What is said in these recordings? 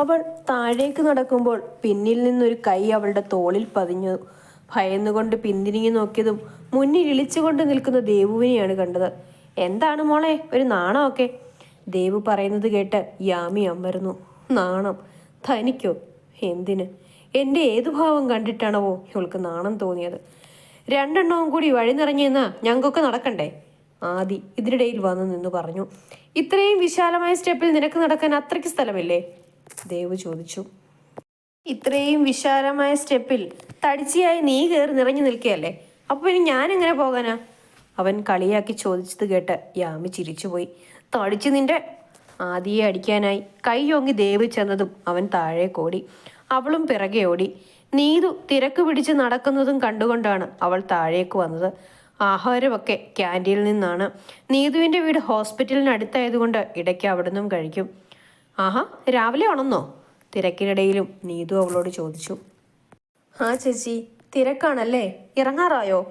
അവൾ താഴേക്ക് നടക്കുമ്പോൾ പിന്നിൽ നിന്നൊരു കൈ അവളുടെ തോളിൽ പതിഞ്ഞു. ഭയന്നുകൊണ്ട് പിന്തിരിഞ്ഞു നോക്കിയതും മുന്നിൽ ഇളിച്ചുകൊണ്ട് നിൽക്കുന്ന ദേവുവിനെയാണ് കണ്ടത്. എന്താണ് മോളെ? ഒരു നാണമൊക്കെ? ദേവു പറയുന്നത് കേട്ട് യാമി അമ്മരുന്നു നാണം? തനിക്കോ? എന്തിന്? എന്റെ ഏതു ഭാവം കണ്ടിട്ടാണോ ഇവൾക്ക് നാണം തോന്നിയത്? രണ്ടെണ്ണവും കൂടി വഴി നിറഞ്ഞെന്നാ ഞങ്ങൾക്കൊക്കെ നടക്കണ്ടേ? ആദി ഇതിനിടയിൽ വന്നു നിന്ന് പറഞ്ഞു. ഇത്രയും വിശാലമായ സ്റ്റെപ്പിൽ നിനക്ക് നടക്കാൻ അത്രയ്ക്ക് സ്ഥലമില്ലേ? ദേവ് ചോദിച്ചു. ഇത്രയും വിശാലമായ സ്റ്റെപ്പിൽ തടിച്ചിയായി നീ കയറി നിറഞ്ഞു നിൽക്കുകയല്ലേ? അപ്പോൾ ഇനി ഞാൻ എങ്ങനെ പോകാനാ? അവൻ കളിയാക്കി ചോദിച്ചത് കേട്ട് യാമി ചിരിച്ചുപോയി. തടിച്ചു നിന്റെ ആദിയെ അടിക്കാനായി കൈയോങ്ങി ദേവ് ചെന്നതും അവൻ താഴെ കോടി. അവളും പിറകെ ഓടി. നീതു തിരക്ക് പിടിച്ച് നടക്കുന്നതും കണ്ടുകൊണ്ടാണ് അവൾ താഴേക്ക് വന്നത്. ആഹാരമൊക്കെ ക്യാന്റീനിൽ നിന്നാണ്. നീതുവിന്റെ വീട് ഹോസ്പിറ്റലിനടുത്തായതുകൊണ്ട് ഇടയ്ക്ക് അവിടുന്നും കഴിക്കും. ആഹാ രാവിലെ ആണെന്നോ? തിരക്കിനിടയിലും നീതു അവളോട് ചോദിച്ചു. ആ ചേച്ചി തിരക്കാണല്ലേ? ഇറങ്ങാറായോ?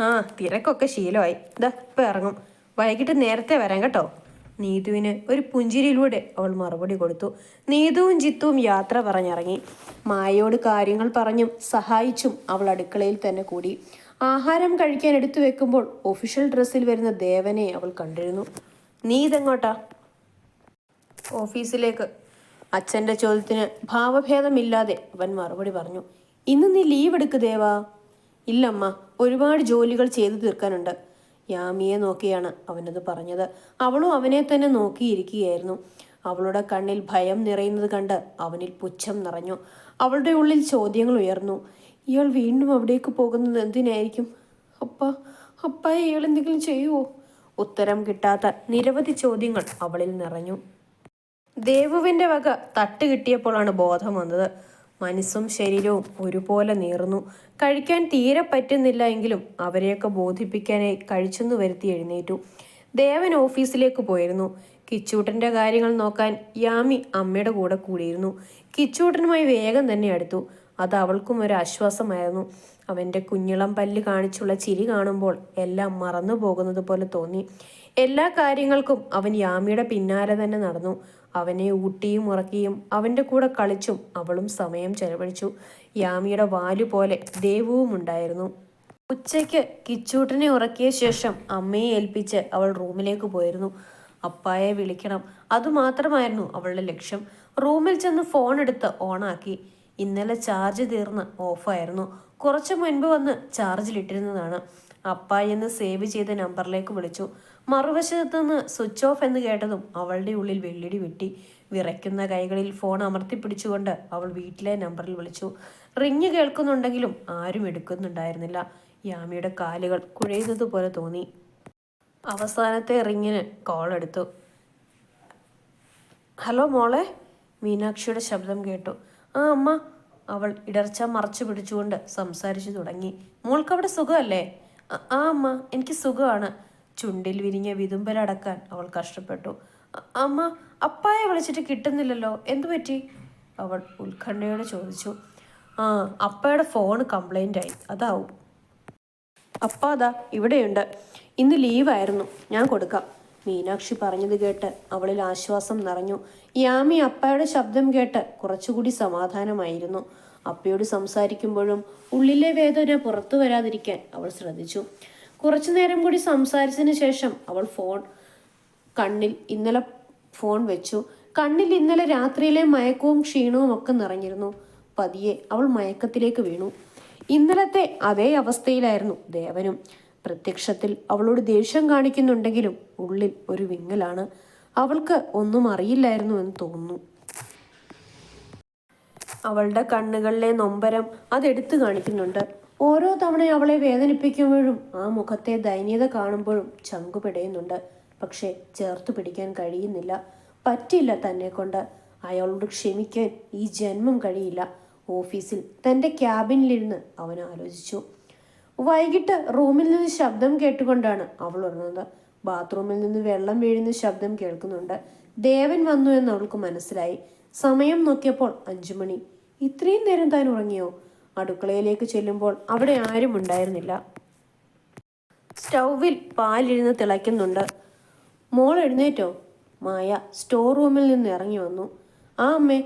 ആ തിരക്കൊക്കെ ശീലമായി. ഇതാ ഇപ്പം ഇറങ്ങും. വൈകിട്ട് നേരത്തെ വരാം കേട്ടോ. നീതുവിന് ഒരു പുഞ്ചിരിയിലൂടെ അവൾ മറുപടി കൊടുത്തു. നീതുവും ജിത്തുവും യാത്ര പറഞ്ഞിറങ്ങി. മായയോട് കാര്യങ്ങൾ പറഞ്ഞും സഹായിച്ചും അവൾ അടുക്കളയിൽ തന്നെ കൂടി. ആഹാരം കഴിക്കാൻ എടുത്തു വെക്കുമ്പോൾ ഒഫീഷ്യൽ ഡ്രസ്സിൽ വരുന്ന ദേവനെ അവൾ കണ്ടിരുന്നു. നീ ഇതെങ്ങോട്ടാ? ഓഫീസിലേക്ക്. അച്ഛന്റെ ചോദ്യത്തിന് ഭാവഭേദമില്ലാതെ അവൻ മറുപടി പറഞ്ഞു ഇന്ന് നീ ലീവ് എടുക്ക് ഇല്ലമ്മ ഒരുപാട് ജോലികൾ ചെയ്തു തീർക്കാനുണ്ട്. യാമിയെ നോക്കിയാണ് അവനത് പറഞ്ഞത്. അവളും അവനെ തന്നെ നോക്കിയിരിക്കുകയായിരുന്നു. അവളുടെ കണ്ണിൽ ഭയം നിറയുന്നത് കണ്ട് അവനിൽ പുച്ഛം നിറഞ്ഞു. അവളുടെ ഉള്ളിൽ ചോദ്യങ്ങൾ ഉയർന്നു. ഇയാൾ വീണ്ടും അവിടേക്ക് പോകുന്നത് എന്തിനായിരിക്കും? അപ്പ അപ്പായെ ഇയാൾ എന്തെങ്കിലും ചെയ്യുമോ ഉത്തരം കിട്ടാത്ത നിരവധി ചോദ്യങ്ങൾ അവളിൽ നിറഞ്ഞു. ദേവുവിന്റെ വക തട്ട് കിട്ടിയപ്പോഴാണ് ബോധം വന്നത്. മനസ്സും ശരീരവും ഒരുപോലെ നീറുന്നു. കഴിക്കാൻ തീരെ പറ്റുന്നില്ല എങ്കിലും അവരെയൊക്കെ ബോധിപ്പിക്കാനായി കഴിച്ചെന്ന് വരുത്തി എഴുന്നേറ്റു. ദേവൻ ഓഫീസിലേക്ക് പോയിരുന്നു. കിച്ചൂട്ടന്റെ കാര്യങ്ങൾ നോക്കാൻ യാമി അമ്മയുടെ കൂടെ കൂടിയിരുന്നു. കിച്ചൂട്ടനുമായി വേഗം തന്നെ അടുത്തു. അത് അവൾക്കും ഒരു ആശ്വാസമായിരുന്നു. അവന്റെ കുഞ്ഞിളം പല്ല് കാണിച്ചുള്ള ചിരി കാണുമ്പോൾ എല്ലാം മറന്നു പോകുന്നത് പോലെ തോന്നി. എല്ലാ കാര്യങ്ങൾക്കും അവൻ യാമിയുടെ പിന്നാലെ തന്നെ നടന്നു. അവനെ ഊട്ടിയും ഉറക്കിയും അവന്റെ കൂടെ കളിച്ചും അവളും സമയം ചെലവഴിച്ചു. യാമിയുടെ വാലു പോലെ ദേവുവും ഉണ്ടായിരുന്നു. ഉച്ചയ്ക്ക് കിച്ചൂട്ടിനെ ഉറക്കിയ ശേഷം അമ്മയെ ഏൽപ്പിച്ച് അവൾ റൂമിലേക്ക് പോയിരുന്നു. അപ്പായെ വിളിക്കണം അതുമാത്രമായിരുന്നു അവളുടെ ലക്ഷ്യം. റൂമിൽ ചെന്ന് ഫോൺ എടുത്ത് ഓണാക്കി. ഇന്നലെ ചാർജ് തീർന്ന് ഓഫായിരുന്നു. കുറച്ചു മുൻപ് വന്ന് ചാർജിലിട്ടിരുന്നതാണ്. അപ്പായി എന്ന് സേവ് ചെയ്ത നമ്പറിലേക്ക് വിളിച്ചു. മറുവശത്ത് നിന്ന് സ്വിച്ച് ഓഫ് എന്ന് കേട്ടതും അവളുടെ ഉള്ളിൽ വെള്ളിടി വെട്ടി. വിറയ്ക്കുന്ന കൈകളിൽ ഫോൺ അമർത്തി പിടിച്ചുകൊണ്ട് അവൾ വീട്ടിലെ നമ്പറിൽ വിളിച്ചു. റിങ് കേൾക്കുന്നുണ്ടെങ്കിലും ആരും എടുക്കുന്നുണ്ടായിരുന്നില്ല. യാമിയുടെ കാലുകൾ കുഴയുന്നത് പോലെ തോന്നി. അവസാനത്തെ റിങ്ങിന് കോൾ എടുത്തു. ഹലോ മോളെ മീനാക്ഷിയുടെ ശബ്ദം കേട്ടു. ആ അമ്മ അവൾ ഇടർച്ച മറച്ചു പിടിച്ചുകൊണ്ട് സംസാരിച്ചു തുടങ്ങി. മോൾക്ക് അവിടെ സുഖമല്ലേ? "അ- ആ അമ്മ എനിക്ക് സുഖമാണ്. ചുണ്ടിൽ വിരിഞ്ഞ വിതുമ്പലടക്കാൻ അവൾ കഷ്ടപ്പെട്ടു. അമ്മ അപ്പായെ വിളിച്ചിട്ട് കിട്ടുന്നില്ലല്ലോ. എന്തു പറ്റി? അവൾ ഉത്കണ്ഠയോട് ചോദിച്ചു. ആ അപ്പയുടെ ഫോൺ കംപ്ലൈന്റ് ആയി. അതാവും. അപ്പ അതാ ഇവിടെയുണ്ട്. ഇന്ന് ലീവായിരുന്നു ഞാൻ കൊടുക്കാം. മീനാക്ഷി പറഞ്ഞത് കേട്ട് അവളിൽ ആശ്വാസം നിറഞ്ഞു. യാമി അപ്പയുടെ ശബ്ദം കേട്ട് കുറച്ചുകൂടി സമാധാനമായിരുന്നു. അപ്പയോട് സംസാരിക്കുമ്പോഴും ഉള്ളിലെ വേദന പുറത്തു വരാതിരിക്കാൻ അവൾ ശ്രദ്ധിച്ചു. കുറച്ചു നേരം കൂടി സംസാരിച്ചതിന് ശേഷം അവൾ ഫോൺ കണ്ണിൽ ഇന്നലെ ഫോൺ വെച്ചു. കണ്ണിൽ ഇന്നലെ രാത്രിയിലെ മയക്കവും ക്ഷീണവും ഒക്കെ നിറഞ്ഞിരുന്നു. പതിയെ അവൾ മയക്കത്തിലേക്ക് വീണു. ഇന്നലത്തെ അതേ അവസ്ഥയിലായിരുന്നു ദേവനും. പ്രത്യക്ഷത്തിൽ അവളോട് ദേഷ്യം കാണിക്കുന്നുണ്ടെങ്കിലും ഉള്ളിൽ ഒരു വിങ്ങലാണ്. അവൾക്ക് ഒന്നും അറിയില്ലായിരുന്നു എന്ന് തോന്നുന്നു. അവളുടെ കണ്ണുകളിലെ നൊമ്പരം അതെടുത്തു കാണിക്കുന്നുണ്ട്. ഓരോ തവണ അവളെ വേദനിപ്പിക്കുമ്പോഴും ആ മുഖത്തെ ദയനീയത കാണുമ്പോഴും ചങ്കു പിടയുന്നുണ്ട്. പക്ഷേ ചേർത്ത് പിടിക്കാൻ കഴിയുന്നില്ല. പറ്റില്ല തന്നെ കൊണ്ട്. അയാളോട് ക്ഷമിക്കാൻ ഈ ജന്മം കഴിയില്ല. ഓഫീസിൽ തന്റെ ക്യാബിനിലിരുന്ന് അവൻ ആലോചിച്ചു. വൈകിട്ട് റൂമിൽ നിന്ന് ശബ്ദം കേട്ടുകൊണ്ടാണ് അവൾ ഉണർന്നത് ബാത്റൂമിൽ നിന്ന് വെള്ളം വീഴുന്ന ശബ്ദം കേൾക്കുന്നുണ്ട്. ദേവൻ വന്നു എന്ന് അവൾക്ക് മനസ്സിലായി. സമയം നോക്കിയപ്പോൾ അഞ്ചു മണി ഇത്രയും നേരം താൻ ഉറങ്ങിയോ? അടുക്കളയിലേക്ക് ചെല്ലുമ്പോൾ അവിടെ ആരും ഉണ്ടായിരുന്നില്ല. സ്റ്റൗവിൽ പാലിരുന്ന് തിളയ്ക്കുന്നുണ്ട്. മോൾ എഴുന്നേറ്റോ? മായ സ്റ്റോർ റൂമിൽ നിന്ന് ഇറങ്ങി വന്നു. ആ അമ്മേ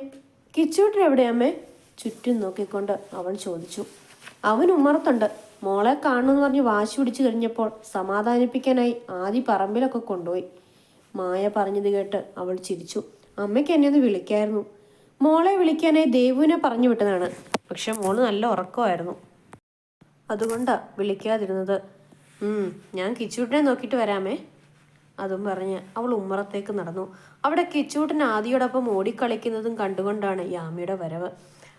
കിച്ചൂട്ടൻ എവിടെ ചുറ്റും നോക്കിക്കൊണ്ട് അവൾ ചോദിച്ചു. അവൻ ഉമ്മറത്തുണ്ട്. മോളെ കാണുമെന്ന് പറഞ്ഞ് വാശി പിടിച്ചു കഴിഞ്ഞപ്പോൾ സമാധാനിപ്പിക്കാനായി ആദ്യ പറമ്പിലൊക്കെ കൊണ്ടുപോയി. മായ പറഞ്ഞത് കേട്ട് അവൾ ചിരിച്ചു. അമ്മയ്ക്ക് എന്നെ ഒന്ന് വിളിക്കായിരുന്നു. മോളെ വിളിക്കാനായി ദേവുവിനെ പറഞ്ഞു വിട്ടതാണ്. പക്ഷെ മോൾ നല്ല ഉറക്കമായിരുന്നു. അതുകൊണ്ടാ വിളിക്കാതിരുന്നത്. ഞാൻ കിച്ചൂട്ടിനെ നോക്കിയിട്ട് വരാമേ. അതും പറഞ്ഞ് അവൾ ഉമ്മറത്തേക്ക് നടന്നു. അവിടെ കിച്ചൂട്ടൻ ആദിയോടൊപ്പം ഓടിക്കളിക്കുന്നതും കണ്ടുകൊണ്ടാണ് യാമിയുടെ വരവ്.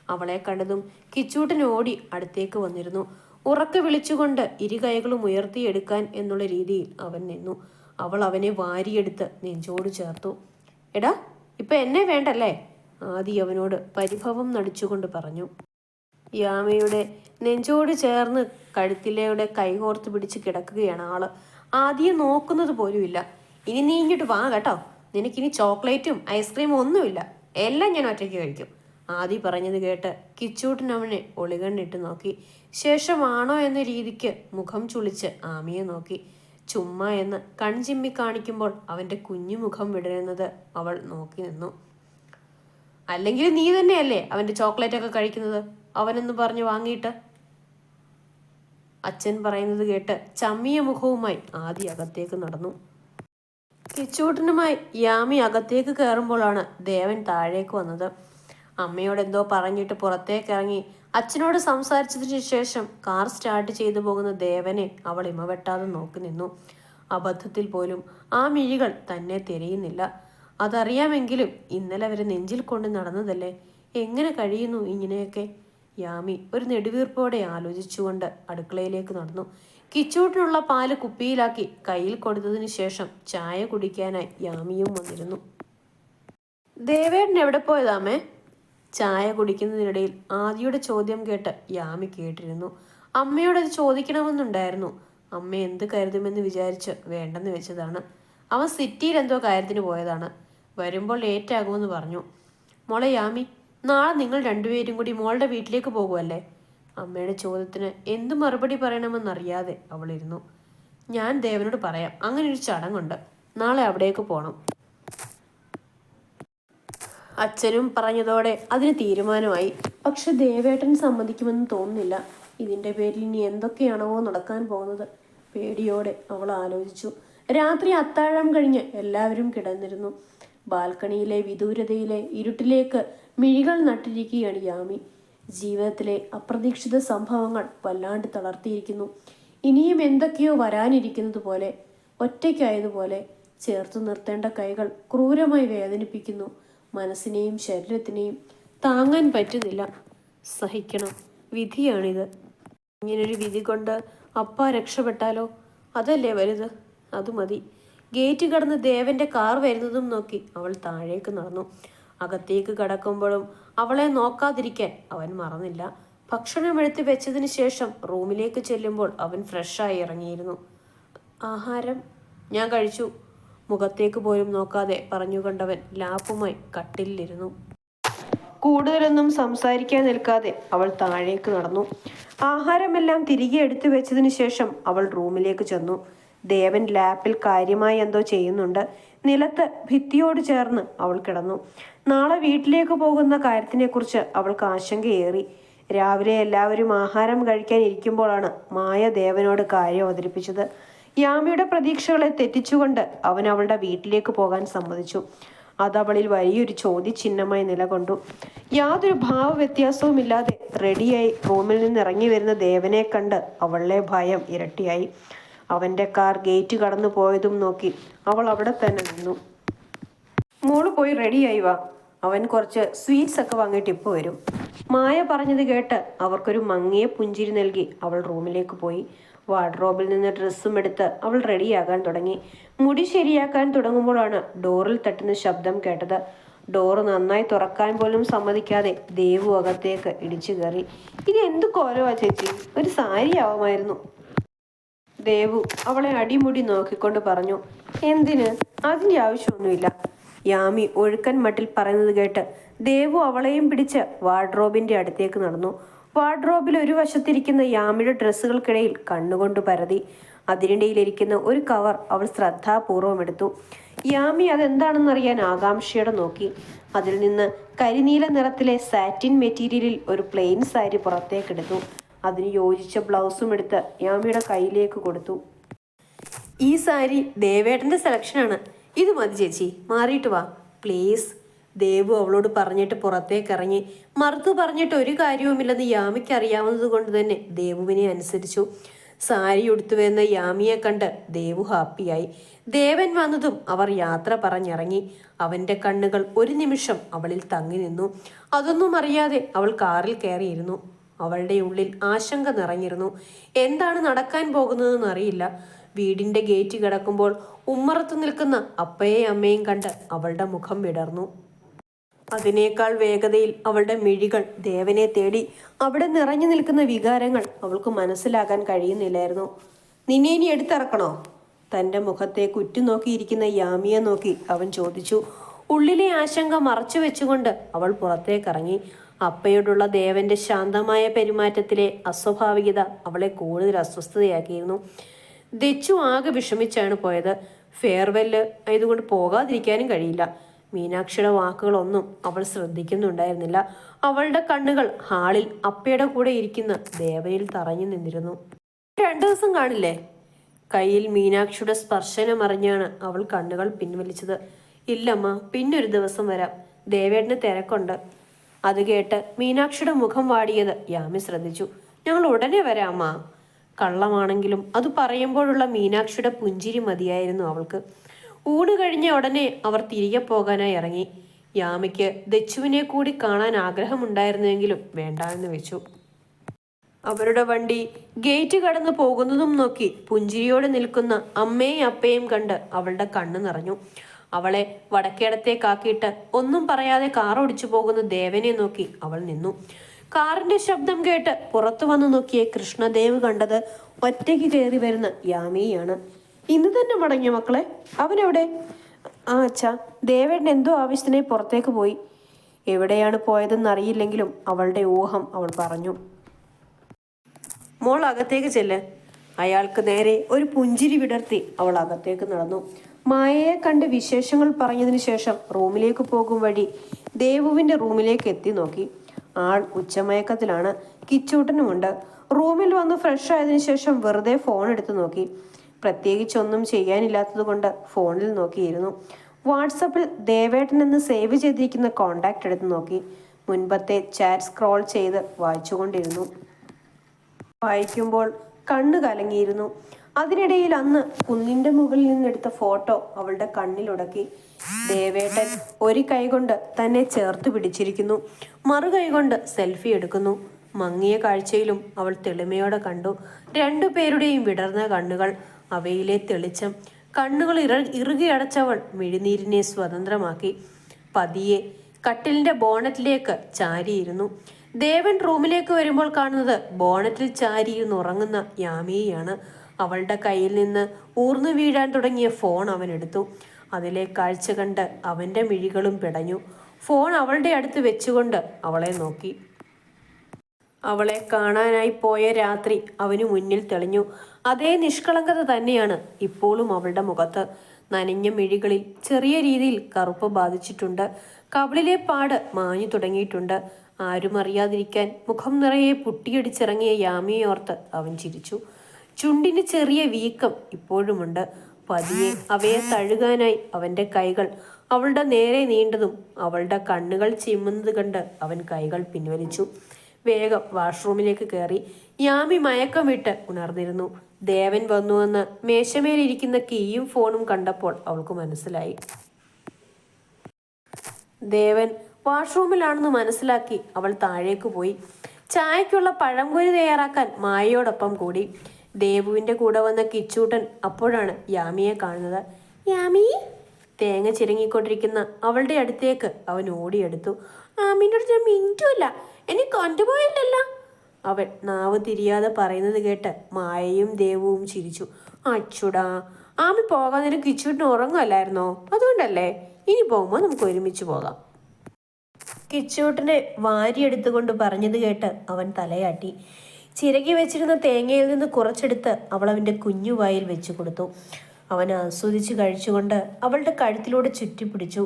അവളെ കണ്ടതും കിച്ചൂട്ടൻ ഓടി അടുത്തേക്ക് വന്നിരുന്നു. ഉറക്കെ വിളിച്ചുകൊണ്ട് ഇരു കൈകളും ഉയർത്തിയെടുക്കാൻ എന്നുള്ള രീതിയിൽ അവൻ നിന്നു. അവൾ അവനെ വാരിയെടുത്ത് നെഞ്ചോട് ചേർത്തു. എടാ ഇപ്പൊ എന്നെ വേണ്ടല്ലേ? ആദി അവനോട് പരിഭവം നടിച്ചുകൊണ്ട് പറഞ്ഞു. യാമയുടെ നെഞ്ചോട് ചേർന്ന് കഴുത്തിലയുടെ കൈകോർത്ത് പിടിച്ച് കിടക്കുകയാണ് ആൾ. ആദ്യം നോക്കുന്നത് പോലുമില്ല ഇനി നീ ഇങ്ങോട്ട് വാ കേട്ടോ. നിനക്കിനി ചോക്ലേറ്റും ഐസ്ക്രീമും ഒന്നുമില്ല. എല്ലാം ഞാൻ ഒറ്റയ്ക്ക് കഴിക്കും. ആദി പറഞ്ഞത് കേട്ട് കിച്ചൂട്ടിനവനെ ഒളികണ്ണിട്ട് നോക്കി. ശേഷമാണോ എന്ന രീതിക്ക് മുഖം ചുളിച്ച് ആമിയെ നോക്കി. ചുമ്മാ എന്ന് കൺചിമ്മി കാണിക്കുമ്പോൾ അവന്റെ കുഞ്ഞു മുഖം വിടരുന്നത് അവൾ നോക്കി നിന്നു. അല്ലെങ്കിൽ നീ തന്നെയല്ലേ അവന്റെ ചോക്ലേറ്റ് ഒക്കെ കഴിക്കുന്നത്? അവനെന്ന് പറഞ്ഞു വാങ്ങിയിട്ട്? അച്ഛൻ പറയുന്നത് കേട്ട് ചമ്മിയ മുഖവുമായി ആദി അകത്തേക്ക് നടന്നു. കിച്ചൂട്ടനുമായി യാമി അകത്തേക്ക് കയറുമ്പോഴാണ് ദേവൻ താഴേക്ക് വന്നത്. അമ്മയോട് എന്തോ പറഞ്ഞിട്ട് പുറത്തേക്ക് ഇറങ്ങി അച്ഛനോട് സംസാരിച്ചതിന് ശേഷം കാർ സ്റ്റാർട്ട് ചെയ്തു പോകുന്ന ദേവനെ അവൾ ഇമവെട്ടാതെ നോക്കി നിന്നു. അബദ്ധത്തിൽ പോലും ആ മിഴികൾ തന്നെ തിരയുന്നില്ല. അതറിയാമെങ്കിലും ഇന്നലെ അവരെ നെഞ്ചിൽ കൊണ്ട് നടന്നതല്ലേ? എങ്ങനെ കഴിയുന്നു ഇങ്ങനെയൊക്കെ? യാമി ഒരു നെടുവീർപ്പോടെ ആലോചിച്ചുകൊണ്ട് അടുക്കളയിലേക്ക് നടന്നു. കിച്ചൂട്ടിനുള്ള പാൽ കുപ്പിയിലാക്കി കയ്യിൽ കൊടുത്തതിന് ശേഷം ചായ കുടിക്കാനായി യാമിയും വന്നിരുന്നു. ദേവേട്ടൻ എവിടെ പോയതാമേ? ചായ കുടിക്കുന്നതിനിടയിൽ ആദിയുടെ ചോദ്യം കേട്ട് യാമി കേട്ടിരുന്നു. അമ്മയോട് അത് ചോദിക്കണമെന്നുണ്ടായിരുന്നു. അമ്മ എന്ത് കരുതുമെന്ന് വിചാരിച്ച് വേണ്ടെന്ന് വെച്ചതാണ്. അവൻ സിറ്റിയിൽ എന്തോ കാര്യത്തിന് പോയതാണ്. വരുമ്പോൾ ലേറ്റാകുമെന്ന് പറഞ്ഞു. മോളെ യാമി നാളെ നിങ്ങൾ രണ്ടുപേരും കൂടി മോളുടെ വീട്ടിലേക്ക് പോകുമല്ലേ അമ്മയുടെ ചോദ്യത്തിന് എന്ത് മറുപടി പറയണമെന്നറിയാതെ അവളിരുന്നു ഞാൻ ദേവനോട് പറയാം അങ്ങനെ ഒരു ചടങ്ങുണ്ട്. നാളെ അവിടേക്ക് പോകണം അച്ഛനും പറഞ്ഞതോടെ അതിന് തീരുമാനമായി. പക്ഷെ ദേവേട്ടൻ സമ്മതിക്കുമെന്ന് തോന്നുന്നില്ല. ഇതിന്റെ പേരിൽ ഇനി എന്തൊക്കെയാണോ നടക്കാൻ പോകുന്നത്? പേടിയോടെ അവൾ ആലോചിച്ചു. രാത്രി അത്താഴം കഴിഞ്ഞ് എല്ലാവരും കിടന്നിരുന്നു. ബാൽക്കണിയിലെ വിദൂരതയിലെ ഇരുട്ടിലേക്ക് മിഴികൾ നട്ടിരിക്കുകയാണ് യാമി. ജീവിതത്തിലെ അപ്രതീക്ഷിത സംഭവങ്ങൾ വല്ലാണ്ട് തളർത്തിയിരിക്കുന്നു. ഇനിയും എന്തൊക്കെയോ വരാനിരിക്കുന്നത് പോലെ ഒറ്റയ്ക്കായതുപോലെ ചേർത്ത് നിർത്തേണ്ട കൈകൾ ക്രൂരമായി വേദനിപ്പിക്കുന്നു. മനസ്സിനെയും ശരീരത്തിനെയും താങ്ങാൻ പറ്റുന്നില്ല. സഹിക്കണം. വിധിയാണിത്. ഇങ്ങനൊരു വിധി കൊണ്ട് അപ്പ രക്ഷപ്പെട്ടാലോ? അതല്ലേ വലുത്? അത് മതി. ഗേറ്റ് കടന്ന് ദേവന്റെ കാർ വരുന്നതും നോക്കി അവൾ താഴേക്ക് നടന്നു. അകത്തേക്ക് കടക്കുമ്പോഴും അവളെ നോക്കാതിരിക്കാൻ അവൻ മറന്നില്ല. ഭക്ഷണം എടുത്ത് വെച്ചതിന് ശേഷം റൂമിലേക്ക് ചെല്ലുമ്പോൾ അവൻ ഫ്രഷായി ഇറങ്ങിയിരുന്നു. ആഹാരം ഞാൻ കഴിച്ചു. മുഖത്തേക്ക് പോലും നോക്കാതെ പറഞ്ഞു കണ്ടവൻ ലാപ്പുമായി കട്ടിലിരുന്നു. കൂടുതലൊന്നും സംസാരിക്കാൻ നിൽക്കാതെ അവൾ താഴേക്ക് നടന്നു. ആഹാരമെല്ലാം തിരികെ എടുത്തു വെച്ചതിന് ശേഷം അവൾ റൂമിലേക്ക് ചെന്നു. ദേവൻ ലാപ്പിൽ കാര്യമായി എന്തോ ചെയ്യുന്നുണ്ട്. നിലത്ത് ഭിത്തിയോട് ചേർന്ന് അവൾ കിടന്നു. നാളെ വീട്ടിലേക്ക് പോകുന്ന കാര്യത്തിനെക്കുറിച്ച് അവൾക്ക് ആശങ്കയേറി. രാവിലെ എല്ലാവരും ആഹാരം കഴിക്കാൻ ഇരിക്കുമ്പോഴാണ് മായ ദേവനോട് കാര്യം അവതരിപ്പിച്ചത്. യാമിയുടെ പ്രതീക്ഷകളെ തെറ്റിച്ചുകൊണ്ട് അവൻ അവളുടെ വീട്ടിലേക്ക് പോകാൻ സമ്മതിച്ചു. അതവളിൽ വലിയൊരു ചോദ്യചിഹ്നമായി നിലകൊണ്ടു. യാതൊരു ഭാവ വ്യത്യാസവുമില്ലാതെ റെഡിയായി റൂമിൽ നിന്ന് ഇറങ്ങി വരുന്ന ദേവനെ കണ്ട് അവളുടെ ഭയം ഇരട്ടിയായി. അവന്റെ കാർ ഗേറ്റ് കടന്നു പോയതും നോക്കി. അവൾ അവിടെ തന്നെ നിന്നു. മോൾ പോയി റെഡിയായി വാ. അവൻ കുറച്ച് സ്വീറ്റ്സ് ഒക്കെ വാങ്ങിയിട്ട് ഇപ്പോൾ വരും. മായ പറഞ്ഞത് കേട്ട് അവർക്കൊരു മങ്ങിയ പുഞ്ചിരി നൽകി. അവൾ റൂമിലേക്ക് പോയി. വാർഡ്രോബിൽ നിന്ന് ഡ്രസ്സും എടുത്ത് അവൾ റെഡിയാകാൻ തുടങ്ങി. മുടി ശരിയാക്കാൻ തുടങ്ങുമ്പോഴാണ് ഡോറിൽ തട്ടുന്ന ശബ്ദം കേട്ടത്. ഡോറ് നന്നായി തുറക്കാൻ പോലും സമ്മതിക്കാതെ ദേവു അകത്തേക്ക് ഇടിച്ചു കയറി. ഇത് എന്ത് കോരവാ ചേച്ചി? ഒരു സാരി ആവുമായിരുന്നു ദേവു അവളെ അടിമുടി നോക്കിക്കൊണ്ട് പറഞ്ഞു എന്തിന്? അതിന്റെ ആവശ്യമൊന്നുമില്ല. യാമി ഒഴുക്കൻ മട്ടിൽ പറയുന്നത് കേട്ട് ദേവു അവളെയും പിടിച്ച് വാർഡ്രോബിന്റെ അടുത്തേക്ക് നടന്നു. വാർഡ്രോബിൽ ഒരു വശത്തിരിക്കുന്ന യാമിയുടെ ഡ്രസ്സുകൾക്കിടയിൽ കണ്ണുകൊണ്ട് പരതി. അതിനിടയിലിരിക്കുന്ന ഒരു കവർ അവൾ ശ്രദ്ധാപൂർവം എടുത്തു. യാമി അതെന്താണെന്നറിയാൻ ആകാംക്ഷയോടെ നോക്കി. അതിൽ നിന്ന് കരിനീല നിറത്തിലെ സാറ്റിൻ മെറ്റീരിയലിൽ ഒരു പ്ലെയിൻ സാരി പുറത്തേക്കെടുത്തു. അതിന് യോജിച്ച ബ്ലൗസും എടുത്ത് യാമിയുടെ കയ്യിലേക്ക് കൊടുത്തു. ഈ സാരി ദേവേട്ടന്റെ സെലക്ഷനാണ് ഇത് മതി ചേച്ചി മാറിയിട്ട് വാ. പ്ലീസ് ദേവു അവളോട് പറഞ്ഞിട്ട് പുറത്തേക്ക് ഇറങ്ങി. മറുത്തു പറഞ്ഞിട്ട് ഒരു കാര്യവുമില്ലെന്ന് യാമിക്ക് അറിയാവുന്നത് കൊണ്ട് തന്നെ ദേവുവിനെ അനുസരിച്ചു. സാരി ഉടുത്തു വന്ന യാമിയെ കണ്ട് ദേവു ഹാപ്പിയായി. ദേവൻ വന്നതും അവർ യാത്ര പറഞ്ഞിറങ്ങി. അവന്റെ കണ്ണുകൾ ഒരു നിമിഷം അവളിൽ തങ്ങി നിന്നു. അതൊന്നും അറിയാതെ അവൾ കാറിൽ കയറിയിരുന്നു. അവളുടെ ഉള്ളിൽ ആശങ്ക നിറഞ്ഞിരുന്നു. എന്താണ് നടക്കാൻ പോകുന്നതെന്ന് അറിയില്ല. വീടിന്റെ ഗേറ്റ് കിടക്കുമ്പോൾ ഉമ്മറത്ത് നിൽക്കുന്ന അപ്പയെ അമ്മയും കണ്ട് അവളുടെ മുഖം വിടർന്നു. അതിനേക്കാൾ വേഗതയിൽ അവളുടെ മിഴികൾ ദേവനെ തേടി അവിടെ നിറഞ്ഞു നിൽക്കുന്ന വികാരങ്ങൾ അവൾക്ക് മനസ്സിലാക്കാൻ കഴിയുന്നില്ലായിരുന്നു. നിന്നെ ഇനി എടുത്തിറക്കണോ? തന്റെ മുഖത്തേക്ക് ഉറ്റുനോക്കിയിരിക്കുന്ന യാമിയെ നോക്കി അവൻ ചോദിച്ചു. ഉള്ളിലെ ആശങ്ക മറച്ചു വെച്ചുകൊണ്ട് അവൾ പുറത്തേക്കിറങ്ങി അപ്പയോടുള്ള ദേവന്റെ ശാന്തമായ പെരുമാറ്റത്തിലെ അസ്വാഭാവികത അവളെ കൂടുതൽ അസ്വസ്ഥതയാക്കിയിരുന്നു. ദച്ചു ആകെ വിഷമിച്ചാണ് പോയത്. ഫെയർവെല്ല് ആയതുകൊണ്ട് പോകാതിരിക്കാനും കഴിയില്ല. മീനാക്ഷിയുടെ വാക്കുകളൊന്നും അവൾ ശ്രദ്ധിക്കുന്നുണ്ടായിരുന്നില്ല. അവളുടെ കണ്ണുകൾ ഹാളിൽ അപ്പയുടെ കൂടെ ഇരിക്കുന്ന ദേവനിൽ തറഞ്ഞു നിന്നിരുന്നു. രണ്ടു ദിവസം കാണില്ലേ? കയ്യിൽ മീനാക്ഷിയുടെ സ്പർശനം അറിഞ്ഞാണ് അവൾ കണ്ണുകൾ പിൻവലിച്ചത്. ഇല്ലമ്മ പിന്നൊരു ദിവസം വരാം. ദേവേട്ടന് തിരക്കുണ്ട്. അത് കേട്ട് മീനാക്ഷിയുടെ മുഖം വാടിയത് യാമി ശ്രദ്ധിച്ചു. ഞങ്ങൾ ഉടനെ വരാമാ കള്ളമാണെങ്കിലും അത് പറയുമ്പോഴുള്ള മീനാക്ഷിയുടെ പുഞ്ചിരി മതിയായിരുന്നു അവൾക്ക്. ഊണ് കഴിഞ്ഞ ഉടനെ അവർ തിരികെ പോകാനായി ഇറങ്ങി. യാമിക്ക് ദച്ചുവിനെ കൂടി കാണാൻ ആഗ്രഹമുണ്ടായിരുന്നെങ്കിലും വേണ്ട എന്ന് വെച്ചു. അവരുടെ വണ്ടി ഗേറ്റ് കടന്നു പോകുന്നതും നോക്കി പുഞ്ചിരിയോടെ നിൽക്കുന്ന അമ്മയും അപ്പയും കണ്ട് അവളുടെ കണ്ണ് നിറഞ്ഞു. അവളെ വടക്കേടത്തേക്കാക്കിയിട്ട് ഒന്നും പറയാതെ കാർ ഓടിച്ചു പോകുന്ന ദേവനെ നോക്കി അവൾ നിന്നു. കാറിന്റെ ശബ്ദം കേട്ട് പുറത്തു വന്നു നോക്കിയ കൃഷ്ണദേവ് കണ്ടത് ഒറ്റയ്ക്ക് കയറി വരുന്ന യാമിയാണ് ഇന്ന് തന്നെ മടങ്ങിയ മക്കളെ അവനെവിടെ? ആ അച്ഛാ ദേവേട്ടൻ എന്തോ ആവശ്യത്തിനെ പുറത്തേക്ക് പോയി. എവിടെയാണ് പോയതെന്ന് അറിയില്ലെങ്കിലും അവളുടെ ഊഹം അവൾ പറഞ്ഞു. മോൾ അകത്തേക്ക് ചെല്ല്. അയാൾക്ക് നേരെ ഒരു പുഞ്ചിരി വിടർത്തി അവൾ അകത്തേക്ക് നടന്നു. മായയെ കണ്ട് വിശേഷങ്ങൾ പറഞ്ഞതിന് ശേഷം റൂമിലേക്ക് പോകും വഴി ദേവുവിന്റെ റൂമിലേക്ക് എത്തി നോക്കി. ആൾ ഉച്ചമയക്കത്തിലാണ്. കിച്ചൂട്ടനുമുണ്ട്. റൂമിൽ വന്ന് ഫ്രഷ് ആയതിനു ശേഷം വെറുതെ ഫോൺ എടുത്ത് നോക്കി. പ്രത്യേകിച്ച് ഒന്നും ചെയ്യാനില്ലാത്തതുകൊണ്ട് ഫോണിൽ നോക്കിയിരുന്നു. വാട്സപ്പിൽ ദേവേട്ടൻ എന്ന് സേവ് ചെയ്തിരിക്കുന്ന കോണ്ടാക്ട് എടുത്ത് നോക്കി. മുൻപത്തെ ചാറ്റ് സ്ക്രോൾ ചെയ്ത് വായിച്ചുകൊണ്ടിരുന്നു. വായിക്കുമ്പോൾ കണ്ണു കലങ്ങിയിരുന്നു. അതിനിടയിൽ അന്ന് കുന്നിന്റെ മുകളിൽ നിന്നെടുത്ത ഫോട്ടോ അവളുടെ കണ്ണിലുടക്കി ദേവേട്ടൻ ഒരു കൈകൊണ്ട് തന്നെ ചേർത്ത് പിടിച്ചിരിക്കുന്നു. മറു കൈകൊണ്ട് സെൽഫി എടുക്കുന്നു. മങ്ങിയ കാഴ്ചയിലും അവൾ തെളിമയോടെ കണ്ടു. രണ്ടു പേരുടെയും വിടർന്ന കണ്ണുകൾ അവയിലെ തെളിച്ചം. കണ്ണുകൾ ഇറ ഇറുകിയടച്ചവൾ മിഴിനീരിനെ സ്വതന്ത്രമാക്കി. പതിയെ കട്ടിലിന്റെ ബോണറ്റിലേക്ക് ചാരിയിരുന്നു. ദേവൻ റൂമിലേക്ക് വരുമ്പോൾ കാണുന്നത് ബോണറ്റിൽ ചാരിയിരുന്ന് ഉറങ്ങുന്ന യാമിയെയാണ്. അവളുടെ കയ്യിൽ നിന്ന് ഊർന്നു വീഴാൻ തുടങ്ങിയ ഫോൺ അവൻ എടുത്തു. അതിലെ കാഴ്ച കണ്ട് അവന്റെ മിഴികളും പിടഞ്ഞു. ഫോൺ അവളുടെ അടുത്ത് വെച്ചുകൊണ്ട് അവളെ നോക്കി. അവളെ കാണാനായി പോയ രാത്രി അവന് മുന്നിൽ തെളിഞ്ഞു. അതേ നിഷ്കളങ്കത തന്നെയാണ് ഇപ്പോഴും അവളുടെ മുഖത്ത്. നനഞ്ഞ മിഴികളിൽ ചെറിയ രീതിയിൽ കറുപ്പ് ബാധിച്ചിട്ടുണ്ട്. കവിളിലെ പാട് മാഞ്ഞു തുടങ്ങിയിട്ടുണ്ട്. ആരും അറിയാതിരിക്കാൻ മുഖം നിറയെ പുട്ടിയടിച്ചിറങ്ങിയ യാമിയോർത്ത് അവൻ ചിരിച്ചു. ചുണ്ടിന് ചെറിയ വീക്കം ഇപ്പോഴുമുണ്ട്. പതിയെ അവയെ തഴുകാനായി അവന്റെ കൈകൾ അവളുടെ നേരെ നീണ്ടതും അവളുടെ കണ്ണുകൾ ചിമ്മുന്നത് കണ്ട് അവൻ കൈകൾ പിൻവലിച്ചു. വേഗം വാഷ്റൂമിലേക്ക് കയറി യാമി മയക്കം വിട്ട് ഉണർന്നിരുന്നു. ദേവൻ വന്നുവെന്ന് മേശമേലിരിക്കുന്ന കീയും ഫോണും കണ്ടപ്പോൾ അവൾക്ക് മനസ്സിലായി. ദേവൻ വാഷ്റൂമിലാണെന്ന് മനസ്സിലാക്കി അവൾ താഴേക്ക് പോയി. ചായക്കുള്ള പഴംപൊരി തയ്യാറാക്കാൻ മായയോടൊപ്പം കൂടി. ദേവുവിന്റെ കൂടെ വന്ന കിച്ചൂട്ടൻ അപ്പോഴാണ് യാമിയെ കാണുന്നത്. യാമി? തേങ്ങ ചിരങ്ങിക്കൊണ്ടിരിക്കുന്ന അവളുടെ അടുത്തേക്ക് അവൻ ഓടിയെടുത്തു. ആമിന്റെ അടുത്ത് ഞാൻ മിനിറ്റുമില്ല എന്നെ കൊണ്ടുപോയില്ലല്ലോ. അവൻ നാവ് തിരിയാതെ പറയുന്നത് കേട്ട് മായയും ദേവവും ചിരിച്ചു. അച്ചുടാ ആമി പോകാൻ നേരം കിച്ചൂട്ടിന് ഉറങ്ങുമല്ലായിരുന്നോ അതുകൊണ്ടല്ലേ? ഇനി പോകുമ്പോൾ നമുക്ക് ഒരുമിച്ച് പോകാം. കിച്ചൂട്ടിനെ വാരിയെടുത്തുകൊണ്ട് പറഞ്ഞത് കേട്ട് അവൻ തലയാട്ടി. ചിരകി വെച്ചിരുന്ന തേങ്ങയിൽ നിന്ന് കുറച്ചെടുത്ത് അവൾ അവന്റെ കുഞ്ഞു വായിൽ വെച്ചു കൊടുത്തു. അവൻ ആസ്വദിച്ച് കഴിച്ചുകൊണ്ട് അവളുടെ കഴുത്തിലൂടെ ചുറ്റിപ്പിടിച്ചു.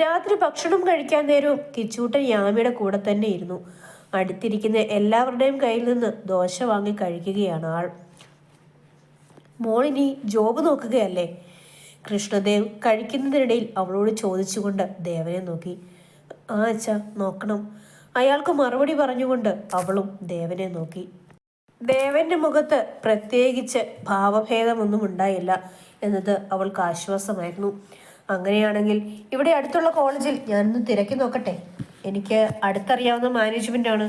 രാത്രി ഭക്ഷണം കഴിക്കാൻ നേരവും കിച്ചൂട്ടൻ യാമിയുടെ കൂടെ തന്നെ ഇരുന്നു. അടുത്തിരിക്കുന്ന എല്ലാവരുടെയും കയ്യിൽ നിന്ന് ദോശ വാങ്ങി കഴിക്കുകയാണ് ആൾ. മോളിനി ജോബ് നോക്കുകയല്ലേ? കൃഷ്ണദേവ് കഴിക്കുന്നതിനിടയിൽ അവളോട് ചോദിച്ചുകൊണ്ട് ദേവനെ നോക്കി. ആ അച്ഛ നോക്കണം. അയാൾക്ക് മറുപടി പറഞ്ഞുകൊണ്ട് അവളും ദേവനെ നോക്കി. ദേവന്റെ മുഖത്ത് പ്രത്യേകിച്ച് ഭാവഭേദമൊന്നും ഉണ്ടായില്ല എന്നത് അവൾക്ക് ആശ്വാസമായിരുന്നു. അങ്ങനെയാണെങ്കിൽ ഇവിടെ അടുത്തുള്ള കോളേജിൽ ഞാനൊന്ന് തിരക്കി നോക്കട്ടെ? എനിക്ക് അടുത്തറിയാവുന്ന മാനേജ്മെന്റ് ആണ്.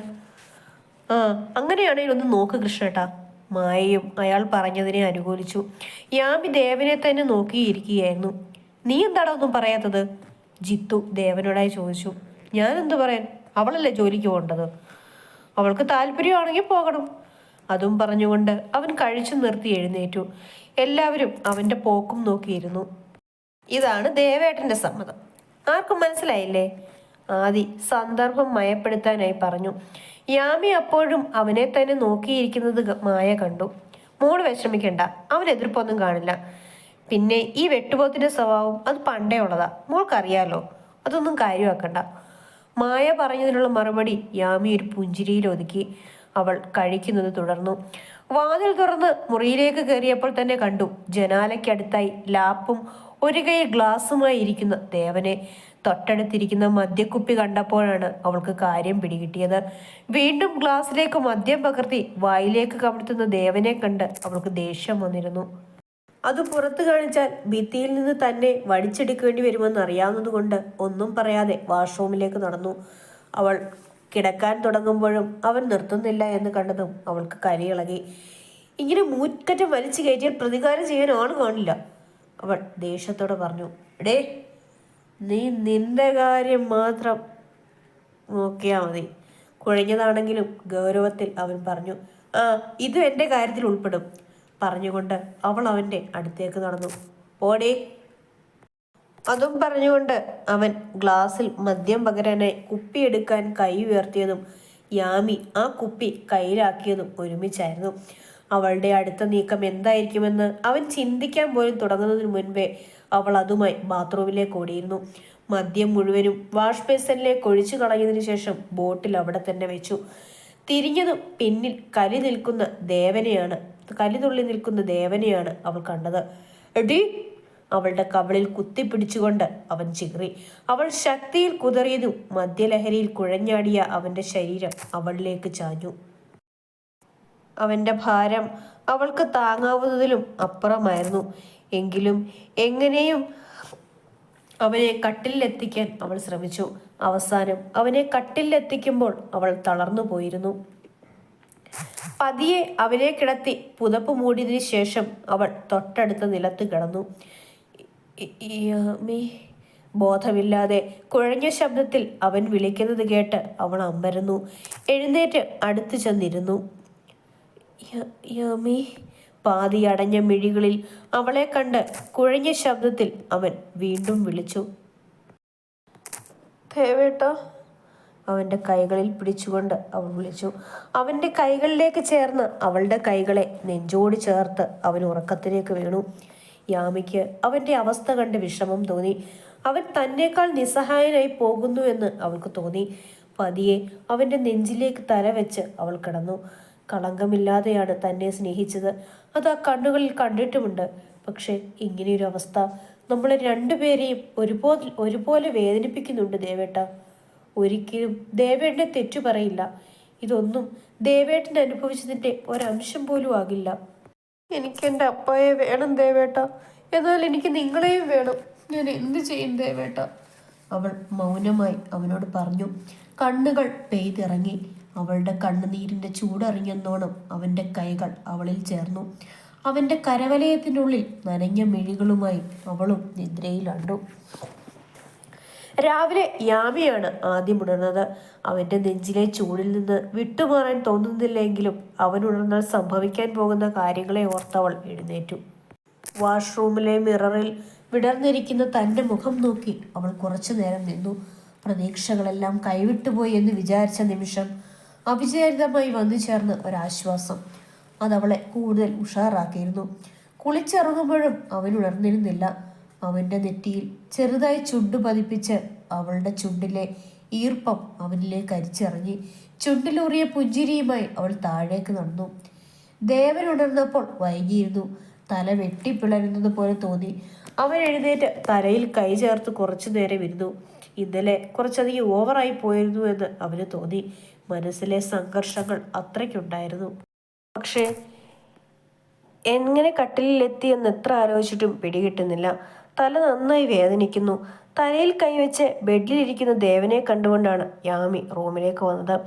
ആ അങ്ങനെയാണെങ്കിൽ ഒന്ന് നോക്ക് കൃഷ്ണേട്ടാ. മായയും അയാൾ പറഞ്ഞതിനെ അനുകൂലിച്ചു. യാമി ദേവനെ തന്നെ നോക്കിയിരിക്കുകയായിരുന്നു. നീ എന്താണോ ഒന്നും പറയാത്തത്? ജിത്തു ദേവനോടായി ചോദിച്ചു. ഞാൻ പറയാൻ? അവളല്ലേ ജോലിക്ക് പോകേണ്ടത്? അവൾക്ക് താല്പര്യമാണെങ്കിൽ പോകണം. അതും പറഞ്ഞുകൊണ്ട് അവൻ കഴിച്ചു നിർത്തി എഴുന്നേറ്റു. എല്ലാവരും അവന്റെ പോക്കും നോക്കിയിരുന്നു. ഇതാണ് ദേവേട്ടന്റെ സമ്മതം. ആർക്കും മനസ്സിലായില്ലേ? ആദി സന്ദർഭം മയപ്പെടുത്താനായി പറഞ്ഞു. യാമി അപ്പോഴും അവനെ തന്നെ നോക്കിയിരിക്കുന്നത് മായ കണ്ടു. മോൾ വിഷമിക്കണ്ട അവൻ എതിർപ്പൊന്നും കാണില്ല. പിന്നെ ഈ വെട്ടുപോത്തിന്റെ സ്വഭാവം അത് പണ്ടേ ഉള്ളതാ. മോൾക്കറിയാലോ? അതൊന്നും കാര്യമാക്കണ്ട. മായ പറഞ്ഞതിനുള്ള മറുപടി യാമി ഒരു പുഞ്ചിരിയിൽ ഒതുക്കി. അവൾ കഴിക്കുന്നത് തുടർന്നു. വാതിൽ തുറന്ന് മുറിയിലേക്ക് കയറിയപ്പോൾ തന്നെ കണ്ടു ജനാലയ്ക്കടുത്തായി ലാപ്പും ഒരു കൈ ഗ്ലാസ്സുമായി ഇരിക്കുന്ന ദേവനെ. തൊട്ടടുത്തിരിക്കുന്ന മദ്യക്കുപ്പി കണ്ടപ്പോഴാണ് അവൾക്ക് കാര്യം പിടികിട്ടിയത്. വീണ്ടും ഗ്ലാസ്സിലേക്ക് മദ്യം പകർത്തി വായിലേക്ക് കമഴ്ത്തുന്ന ദേവനെ കണ്ട് അവൾക്ക് ദേഷ്യം വന്നിരുന്നു. അത് പുറത്തു കാണിച്ചാൽ ഭിത്തിയിൽ നിന്ന് തന്നെ വടിച്ചെടുക്കേണ്ടി വരുമെന്ന് അറിയാവുന്നതുകൊണ്ട് ഒന്നും പറയാതെ വാഷ്റൂമിലേക്ക് നടന്നു. അവൾ കിടക്കാൻ തുടങ്ങുമ്പോഴും അവൻ നിർത്തുന്നില്ല എന്ന് കണ്ടതും അവൾക്ക് കലിയിളകി ഇങ്ങനെ മൂക്കറ്റം വലിച്ചു കയറ്റിയാൽ പ്രതികാരം ചെയ്യാൻ ആണ് കാണില്ല. അവൾ ദേഷ്യത്തോടെ പറഞ്ഞു ഡേ നീ നിന്റെ കാര്യം മാത്രം നോക്കിയാൽ മതി. കുഴഞ്ഞതാണെങ്കിലും ഗൗരവത്തിൽ അവൻ പറഞ്ഞു ആ ഇതും എന്റെ കാര്യത്തിൽ ഉൾപ്പെടും. പറഞ്ഞുകൊണ്ട് അവൾ അവന്റെ അടുത്തേക്ക് നടന്നു. ഓടേ അതും പറഞ്ഞുകൊണ്ട് അവൻ ഗ്ലാസ്സിൽ മദ്യം പകരാനായി കുപ്പി എടുക്കാൻ കൈ ഉയർത്തിയതും യാമി ആ കുപ്പി കയ്യിലാക്കിയതും ഒരുമിച്ചായിരുന്നു. അവളുടെ അടുത്ത നീക്കം എന്തായിരിക്കുമെന്ന് അവൻ ചിന്തിക്കാൻ പോലും തുടങ്ങുന്നതിന് മുൻപേ അവൾ അതുമായി ബാത്റൂമിലേക്ക് ഓടിയിരുന്നു. മദ്യം മുഴുവനും വാഷ് ബേസിനിലേക്ക് ഒഴിച്ചു കളഞ്ഞതിനു ശേഷം ബോട്ടിൽ അവിടെ തന്നെ വെച്ചു. തിരിഞ്ഞതും പിന്നിൽ കലി നിൽക്കുന്ന ദേവനെയാണ് കലിതുള്ളി നിൽക്കുന്ന ദേവനെയാണ് അവൾ കണ്ടത്. എടി. അവളുടെ കവളിൽ കുത്തിപ്പിടിച്ചുകൊണ്ട് അവൻ ചിറി അവൾ ശക്തിയിൽ കുതറിയതും മദ്യലഹരിയിൽ കുഴഞ്ഞാടിയ അവന്റെ ശരീരം അവളിലേക്ക് ചാഞ്ഞു. അവന്റെ ഭാരം അവൾക്ക് താങ്ങാവുന്നതിലും അപ്പുറമായിരുന്നു. എങ്കിലും എങ്ങനെയും അവനെ കട്ടിലെത്തിക്കാൻ അവൾ ശ്രമിച്ചു. അവസാനം അവനെ കട്ടിലെത്തിക്കുമ്പോൾ അവൾ തളർന്നു പോയിരുന്നു. പതിയെ അവനെ കിടത്തി പുതപ്പ് മൂടിയതിനു ശേഷം അവൾ തൊട്ടടുത്ത നിലത്ത് കിടന്നു. ബോധമില്ലാതെ കുഴഞ്ഞ ശബ്ദത്തിൽ അവൻ വിളിക്കുന്നത് കേട്ട് അവൾ അമ്പരന്നു. എഴുന്നേറ്റ് അടുത്തു ചെന്നിരുന്നു. യമി പാതി അടഞ്ഞ മിഴികളിൽ അവളെ കണ്ട് കുഴഞ്ഞ ശബ്ദത്തിൽ അവൻ വീണ്ടും വിളിച്ചു. ദേവേട്ട അവന്റെ കൈകളിൽ പിടിച്ചുകൊണ്ട് അവൾ വിളിച്ചു. അവന്റെ കൈകളിലേക്ക് ചേർന്ന് അവളുടെ കൈകളെ നെഞ്ചോട് ചേർത്ത് അവൻ ഉറക്കത്തിലേക്ക് വീണു. യാമിക്ക് അവന്റെ അവസ്ഥ കണ്ട് വിഷമം തോന്നി. അവൻ തന്നേക്കാൾ നിസ്സഹായനായി പോകുന്നു എന്ന് അവൾക്ക് തോന്നി. പതിയെ അവന്റെ നെഞ്ചിലേക്ക് തല വെച്ച് അവൾ കിടന്നു. കളങ്കമില്ലാതെയാണ് തന്നെ സ്നേഹിച്ചത്. അത് ആ കണ്ണുകളിൽ കണ്ടിട്ടുമുണ്ട്. പക്ഷേ ഇങ്ങനെയൊരു അവസ്ഥ നമ്മളെ രണ്ടുപേരെയും ഒരുപോലെ ഒരുപോലെ വേദനിപ്പിക്കുന്നുണ്ട് ദേവേട്ട. ഒരിക്കലും ദേവേട്ടനെ തെറ്റു പറയില്ല. ഇതൊന്നും ദേവേട്ടൻ അനുഭവിച്ചതിന്റെ ഒരംശം പോലും ആകില്ല. എനിക്ക് എന്റെ അപ്പായെ വേണം ദേവേട്ട. എന്നാൽ എനിക്ക് നിങ്ങളെയും വേണം. ഞാൻ എന്ത് ചെയ്യും ദേവേട്ട? അവൾ മൗനമായി അവനോട് പറഞ്ഞു കണ്ണുകൾ പെയ്തിറങ്ങി. അവളുടെ കണ്ണുനീരിന്റെ ചൂടറിഞ്ഞെന്നോണം അവന്റെ കൈകൾ അവളിൽ ചേർന്നു. അവന്റെ കരവലയത്തിനുള്ളിൽ നനഞ്ഞ മിഴികളുമായി അവളും നിദ്രയിലണ്ടു. രാവിലെ യാമിയാണ് ആദ്യം ഉണർന്നത്. അവന്റെ നെഞ്ചിലെ ചൂടിൽ നിന്ന് വിട്ടുമാറാൻ തോന്നുന്നില്ലെങ്കിലും അവൻ ഉണർന്നാൽ സംഭവിക്കാൻ പോകുന്ന കാര്യങ്ങളെ ഓർത്തവൾ എഴുന്നേറ്റു. വാഷ്റൂമിലെ മിററിൽ വിടർന്നിരിക്കുന്ന തന്റെ മുഖം നോക്കി അവൾ കുറച്ചു നേരം നിന്നു. പ്രതീക്ഷകളെല്ലാം കൈവിട്ടുപോയി എന്ന് വിചാരിച്ച നിമിഷം അവിചാരിതമായി വന്നു ചേർന്ന് ഒരാശ്വാസം. അതവളെ കൂടുതൽ ഉഷാറാക്കിയിരുന്നു. കുളിച്ചിറങ്ങുമ്പോഴും അവൻ ഉണർന്നിരുന്നില്ല. അവന്റെ നെറ്റിയിൽ ചെറുതായി ചുണ്ട് പതിപ്പിച്ച് അവളുടെ ചുണ്ടിലെ ഈർപ്പം അവനിലേക്ക് അരിച്ചിറങ്ങി ചുണ്ടിലൂറിയ പുഞ്ചിരിയുമായി അവൾ താഴേക്ക് നടന്നു. ദേവൻ ഉണർന്നപ്പോൾ വൈകിയിരുന്നു. തല വെട്ടിപ്പിളരുന്നത് പോലെ തോന്നി. അവൻ എഴുന്നേറ്റ് തലയിൽ കൈ ചേർത്ത് കുറച്ചു നേരം ഇരുന്നു. ഇന്നലെ കുറച്ചധികം ഓവറായി പോയിരുന്നു എന്ന് അവന് തോന്നി. മനസ്സിലെ സംഘർഷങ്ങൾ അത്രയ്ക്കുണ്ടായിരുന്നു. പക്ഷേ എങ്ങനെ കട്ടിലിലെത്തിയെന്ന് എത്ര ആലോചിച്ചിട്ടും പിടികിട്ടുന്നില്ല. തല നന്നായി വേദനിക്കുന്നു. തലയിൽ കൈവച്ച് ബെഡിലിരിക്കുന്ന ദേവനെ കണ്ടുകൊണ്ടാണ് യാമി റൂമിലേക്ക് വന്നത്.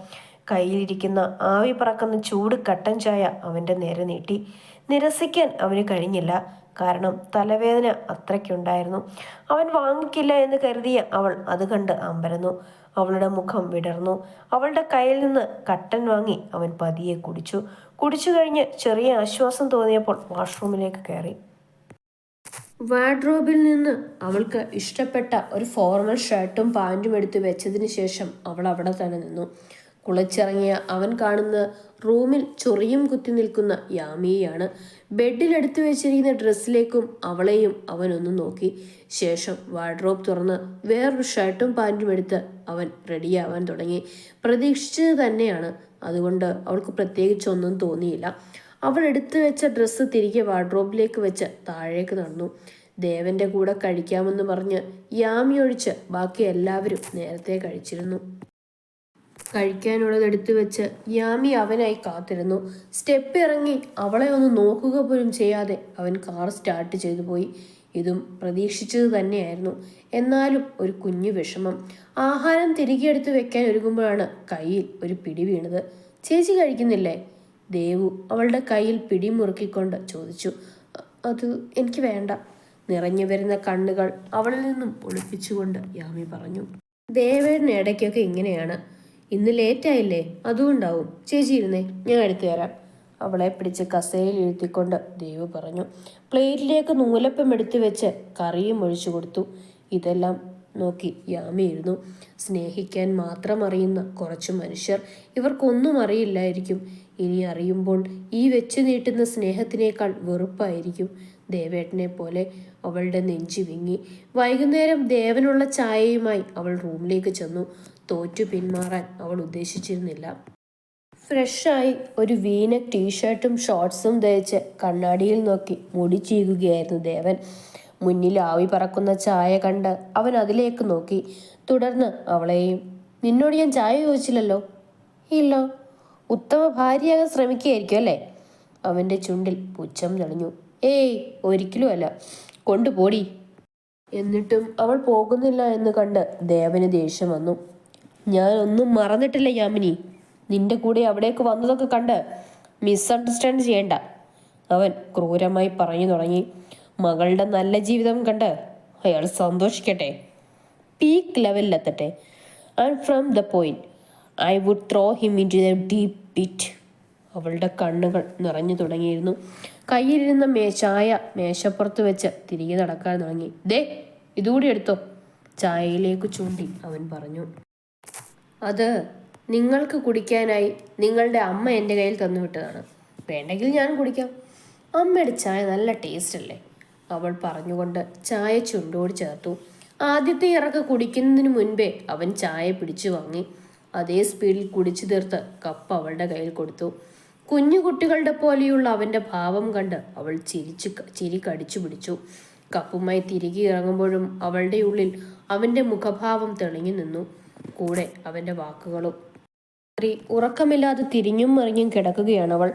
കയ്യിലിരിക്കുന്ന ആവി പറക്കുന്ന ചൂട് കട്ടൻ ചായ അവന്റെ നേരെ നീട്ടി. നിരസിക്കാൻ അവന് കഴിഞ്ഞില്ല. കാരണം തലവേദന അത്രയ്ക്കുണ്ടായിരുന്നു. അവൻ വാങ്ങിക്കില്ല എന്ന് കരുതിയ അവൾ അത് കണ്ട് അമ്പരന്നു. അവളുടെ മുഖം വിടർന്നു. അവളുടെ കയ്യിൽ നിന്ന് കട്ടൻ വാങ്ങി അവൻ പതിയെ കുടിച്ചു. കുടിച്ചു കഴിഞ്ഞ് ചെറിയ ആശ്വാസം തോന്നിയപ്പോൾ വാഷ്റൂമിലേക്ക് കയറി. വാർഡ്രോബിൽ നിന്ന് അവൾക്ക് ഇഷ്ടപ്പെട്ട ഒരു ഫോർമൽ ഷർട്ടും പാന്റും എടുത്ത് വെച്ചതിന് ശേഷം അവൾ അവിടെ തന്നെ നിന്നു. കുളിച്ചിറങ്ങിയ അവൻ കാണുന്ന റൂമിൽ ചൊറിയും കുത്തി നിൽക്കുന്ന യാമിയെയാണ്. ബെഡിലെടുത്ത് വെച്ചിരിക്കുന്ന ഡ്രസ്സിലേക്കും അവളെയും അവനൊന്ന് നോക്കി. ശേഷം വാർഡ്രോബ് തുറന്ന് വേറൊരു ഷർട്ടും പാന്റും എടുത്ത് അവൻ റെഡിയാവാൻ തുടങ്ങി. പ്രതീക്ഷിച്ചത് തന്നെയാണ്. അതുകൊണ്ട് അവൾക്ക് പ്രത്യേകിച്ചൊന്നും തോന്നിയില്ല. അവൾ എടുത്തു വെച്ച ഡ്രസ്സ് തിരികെ വാർഡ്രോബിലേക്ക് വെച്ച് താഴേക്ക് നടന്നു. ദേവന്റെ കൂടെ കഴിക്കാമെന്ന് പറഞ്ഞ് യാമി ഒഴിച്ച് ബാക്കി എല്ലാവരും നേരത്തെ കഴിച്ചിരുന്നു. കഴിക്കാനുള്ളത് എടുത്തു വെച്ച് യാമി അവനായി കാത്തിരുന്നു. സ്റ്റെപ്പ് ഇറങ്ങി അവളെ ഒന്ന് നോക്കുക പോലും ചെയ്യാതെ അവൻ കാർ സ്റ്റാർട്ട് ചെയ്തു പോയി. ഇതും പ്രതീക്ഷിച്ചത് തന്നെയായിരുന്നു. എന്നാലും ഒരു കുഞ്ഞു വിഷമം. ആഹാരം തിരികെ എടുത്ത് വെക്കാൻ ഒരുങ്ങുമ്പോഴാണ് കയ്യിൽ ഒരു പിടി വീണത്. ചേച്ചി കഴിക്കുന്നില്ലേ? ദേവു അവളുടെ കയ്യിൽ പിടിമുറുക്കിക്കൊണ്ട് ചോദിച്ചു അത് എനിക്ക് വേണ്ട. നിറഞ്ഞു വരുന്ന കണ്ണുകൾ അവളിൽ നിന്നും ഒളിപ്പിച്ചുകൊണ്ട് യാമി പറഞ്ഞു ദേവേടിന് ഇടയ്ക്കൊക്കെ ഇങ്ങനെയാണ്. ഇന്ന് ലേറ്റായില്ലേ അതുകൊണ്ടാവും. ചേച്ചി ഇരുന്നേ ഞാൻ എടുത്തു തരാം. അവളെ പിടിച്ച് കസേരയിൽ ഇരുത്തിക്കൊണ്ട് ദേവു പറഞ്ഞു പ്ലേറ്റിലേക്ക് നൂലപ്പം എടുത്തു വെച്ച് കറിയും ഒഴിച്ചു കൊടുത്തു. ഇതെല്ലാം നോക്കി യാമി ഇരുന്നു. സ്നേഹിക്കാൻ മാത്രം അറിയുന്ന കുറച്ചു മനുഷ്യർ ഇവർക്കൊന്നും അറിയില്ലായിരിക്കും. ഇനി അറിയുമ്പോൾ ഈ വെച്ചു നീട്ടുന്ന സ്നേഹത്തിനേക്കാൾ വെറുപ്പായിരിക്കും. ദേവേട്ടനെ പോലെ അവളുടെ നെഞ്ചു വിങ്ങി. വൈകുന്നേരം ദേവനുള്ള ചായയുമായി അവൾ റൂമിലേക്ക് ചെന്നു. തോറ്റു പിന്മാറാൻ അവൾ ഉദ്ദേശിച്ചിരുന്നില്ല. ഫ്രഷായി ഒരു വീനക് ടീഷർട്ടും ഷോർട്സും ധരിച്ച് കണ്ണാടിയിൽ നോക്കി മുടി ചീകുകയായിരുന്നു ദേവൻ. മുന്നിൽ ആവി പറക്കുന്ന ചായ കണ്ട് അവൻ അതിലേക്ക് നോക്കി. തുടർന്ന് അവളെയും നിന്നോട് ഞാൻ ചായ ചോദിച്ചില്ലല്ലോ? ഇല്ല. ഉത്തമ ഭാര്യയാകാൻ ശ്രമിക്കുകയായിരിക്കും അല്ലേ? അവന്റെ ചുണ്ടിൽ പുച്ഛം തെളിഞ്ഞു. ഏയ് ഒരിക്കലും അല്ല. കൊണ്ടുപോടി എന്നിട്ടും അവൾ പോകുന്നില്ല എന്ന് കണ്ട് ദേവന് ദേഷ്യം വന്നു. ഞാൻ ഒന്നും മറന്നിട്ടില്ല യാമിനി. നിന്റെ കൂടെ അവിടേക്ക് വന്നതൊക്കെ കണ്ട് മിസ്അണ്ടർസ്റ്റാൻഡ് ചെയ്യണ്ട. അവൻ ക്രൂരമായി പറഞ്ഞു തുടങ്ങി. മകളുടെ നല്ല ജീവിതം കണ്ട് അയാൾ സന്തോഷിക്കട്ടെ. Peak ലെവലിലെത്തട്ടെ and from the point I would throw him into the pit അവളുടെ കണ്ണുകൾ നിറഞ്ഞു തുടങ്ങിയിരുന്നു. കയ്യിലിരുന്ന മേ ചായ മേശപ്പുറത്ത് വെച്ച് തിരികെ നടക്കാൻ തുടങ്ങി. ദേ ഇതുകൂടി എടുത്തോ. ചായയിലേക്ക് ചൂണ്ടി അവൻ പറഞ്ഞു. അത് നിങ്ങൾക്ക് കുടിക്കാനായി നിങ്ങളുടെ അമ്മ എന്റെ കയ്യിൽ തന്നു വിട്ടതാണ്. വേണ്ടെങ്കിൽ ഞാൻ കുടിക്കാം. അമ്മയുടെ ചായ നല്ല ടേസ്റ്റ് അല്ലേ? അവൾ പറഞ്ഞുകൊണ്ട് ചായ ചുണ്ടോട് ചേർത്തു. ആദ്യത്തെ ഇറക്ക് കുടിക്കുന്നതിന് മുൻപേ അവൻ ചായ പിടിച്ചു വാങ്ങി. അതേ സ്പീഡിൽ കുടിച്ചു തീർത്ത് കപ്പ് അവളുടെ കയ്യിൽ കൊടുത്തു. കുഞ്ഞുകുട്ടികളുടെ പോലെയുള്ള അവന്റെ ഭാവം കണ്ട് അവൾ ചിരിച്ചു ചിരി കടിച്ചു പിടിച്ചു. കപ്പുമായി തിരികെ ഇറങ്ങുമ്പോഴും അവളുടെ ഉള്ളിൽ അവന്റെ മുഖഭാവം തെളിഞ്ഞു നിന്നു. കൂടെ അവന്റെ വാക്കുകളും. രാത്രി ഉറക്കമില്ലാതെ തിരിഞ്ഞും മറിഞ്ഞും കിടക്കുകയാണ് അവൾ.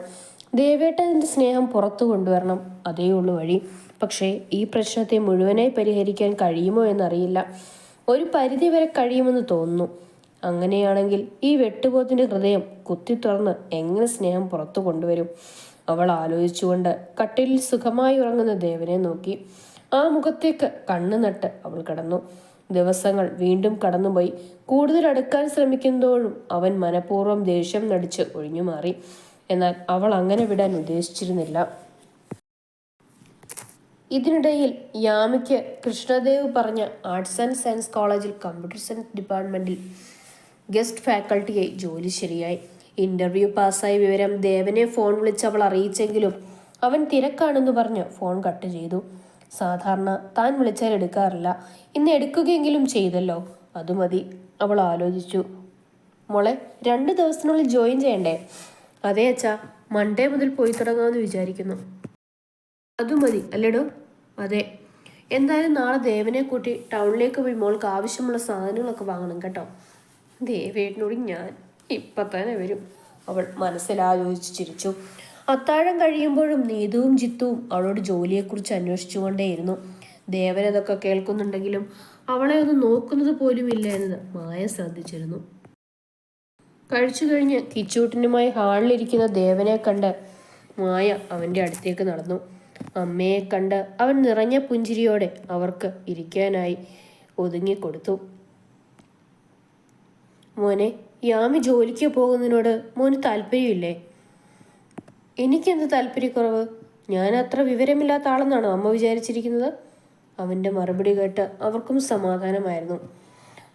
ദേവേട്ടന്റെ സ്നേഹം പുറത്തു കൊണ്ടുവരണം അതേ ഉള്ളു വഴി. പക്ഷേ ഈ പ്രശ്നത്തെ മുഴുവനായി പരിഹരിക്കാൻ കഴിയുമോ എന്നറിയില്ല. ഒരു പരിധി വരെ കഴിയുമെന്ന് തോന്നുന്നു. അങ്ങനെയാണെങ്കിൽ ഈ വെട്ടുപോത്തിന്റെ ഹൃദയം കുത്തി തുറന്ന് എങ്ങനെ സ്നേഹം പുറത്തു കൊണ്ടുവരും? അവൾ ആലോചിച്ചുകൊണ്ട് കട്ടിലിൽ സുഖമായി ഉറങ്ങുന്ന ദേവനെ നോക്കി. ആ മുഖത്തേക്ക് കണ്ണു നട്ട് അവൾ കടന്നു. ദിവസങ്ങൾ വീണ്ടും കടന്നുപോയി. കൂടുതൽ അടുക്കാൻ ശ്രമിക്കുന്നതോഴും അവൻ മനഃപൂർവം ദേഷ്യം നടിച്ച് ഒഴിഞ്ഞു മാറി. എന്നാൽ അവൾ അങ്ങനെ വിടാൻ ഉദ്ദേശിച്ചിരുന്നില്ല. ഇതിനിടയിൽ യാമിക്ക് കൃഷ്ണദേവ് പറഞ്ഞ ആർട്സ് ആൻഡ് സയൻസ് കോളേജിൽ കമ്പ്യൂട്ടർ സയൻസ് ഡിപ്പാർട്ട്മെന്റിൽ ഗസ്റ്റ് ഫാക്കൾട്ടിയായി ജോലി ശരിയായി. ഇന്റർവ്യൂ പാസ്സായ വിവരം ദേവനെ ഫോൺ വിളിച്ച് അവൾ അറിയിച്ചെങ്കിലും അവൻ തിരക്കാണെന്ന് പറഞ്ഞ് ഫോൺ കട്ട് ചെയ്തു. സാധാരണ താൻ വിളിച്ചാൽ എടുക്കാറില്ല. ഇന്ന് എടുക്കുകയെങ്കിലും ചെയ്തല്ലോ. അത് മതി. അവൾ ആലോചിച്ചു. മോളെ രണ്ട് ദിവസത്തിനുള്ളിൽ ജോയിൻ ചെയ്യണ്ടേ? അതെ അച്ഛാ. മൺഡേ മുതൽ പോയി തുടങ്ങാമെന്ന് വിചാരിക്കുന്നു. അത് മതി. അല്ലേടോ? അതെ. എന്തായാലും നാളെ ദേവനെ കൂട്ടി ടൗണിലേക്ക് പോയി മോൾക്ക് ആവശ്യമുള്ള സാധനങ്ങളൊക്കെ വാങ്ങണം കേട്ടോ. ദേവേട്ടനോട് ഞാൻ ഇപ്പം തന്നെ വരും. അവൾ മനസ്സിലാലോചിച്ച് ചിരിച്ചു. അത്താഴം കഴിയുമ്പോഴും നീതുവും ജിത്തുവും അവളോട് ജോലിയെക്കുറിച്ച് അന്വേഷിച്ചുകൊണ്ടേയിരുന്നു. ദേവൻ അതൊക്കെ കേൾക്കുന്നുണ്ടെങ്കിലും അവളെ ഒന്ന് നോക്കുന്നത് പോലും ഇല്ല എന്നത് മായ ശ്രദ്ധിച്ചിരുന്നു. കഴിച്ചു കഴിഞ്ഞ് കിച്ചൂട്ടിനുമായി ഹാളിലിരിക്കുന്ന ദേവനെ കണ്ട് മായ അവന്റെ അടുത്തേക്ക് നടന്നു. അമ്മയെ കണ്ട് അവൻ നിറഞ്ഞ പുഞ്ചിരിയോടെ അവർക്ക് ഇരിക്കാനായി ഒതുങ്ങിക്കൊടുത്തു. മോനെ യാമി ജോലിക്ക് പോകുന്നതിനോട് മോന് താല്പര്യമില്ലേ? എനിക്കെന്ത് താല്പര്യക്കുറവ്? ഞാൻ അത്ര വിവരമില്ലാത്ത ആളെന്നാണോ അമ്മ വിചാരിച്ചിരിക്കുന്നത്? അവന്റെ മറുപടി കേട്ട് അവർക്കും സമാധാനമായിരുന്നു.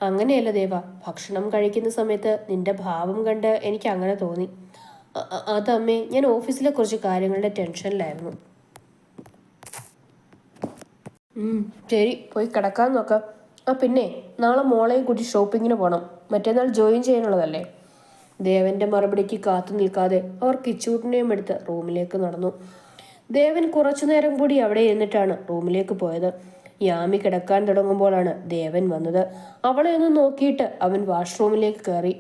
അങ്ങനെയല്ല ദേവ ഭക്ഷണം കഴിക്കുന്ന സമയത്ത് നിന്റെ ഭാവം കണ്ട് എനിക്ക് അങ്ങനെ തോന്നി അതമ്മേ ഞാൻ ഓഫീസിലെ കുറച്ച് കാര്യങ്ങളുടെ ടെൻഷനിലായിരുന്നു. ശരി പോയി കിടക്കാൻ നോക്കാം. ആ പിന്നെ നാളെ മോളെയും കൂട്ടി ഷോപ്പിങ്ങിന് പോകണം മറ്റന്നാൾ ജോയിൻ ചെയ്യാനുള്ളതല്ലേ? ദേവന്റെ മറുപടിക്ക് കാത്തു നിൽക്കാതെ അവർ കിച്ചൂട്ടിനെയും എടുത്ത് റൂമിലേക്ക് നടന്നു. ദേവൻ കുറച്ചു നേരം കൂടി അവിടെ ഇരുന്നിട്ടാണ് റൂമിലേക്ക് പോയത്. യാമി കിടക്കാൻ തുടങ്ങുമ്പോഴാണ് ദേവൻ വന്നത്. അവളെ ഒന്ന് നോക്കിയിട്ട് അവൻ വാഷ്റൂമിലേക്ക് കയറി.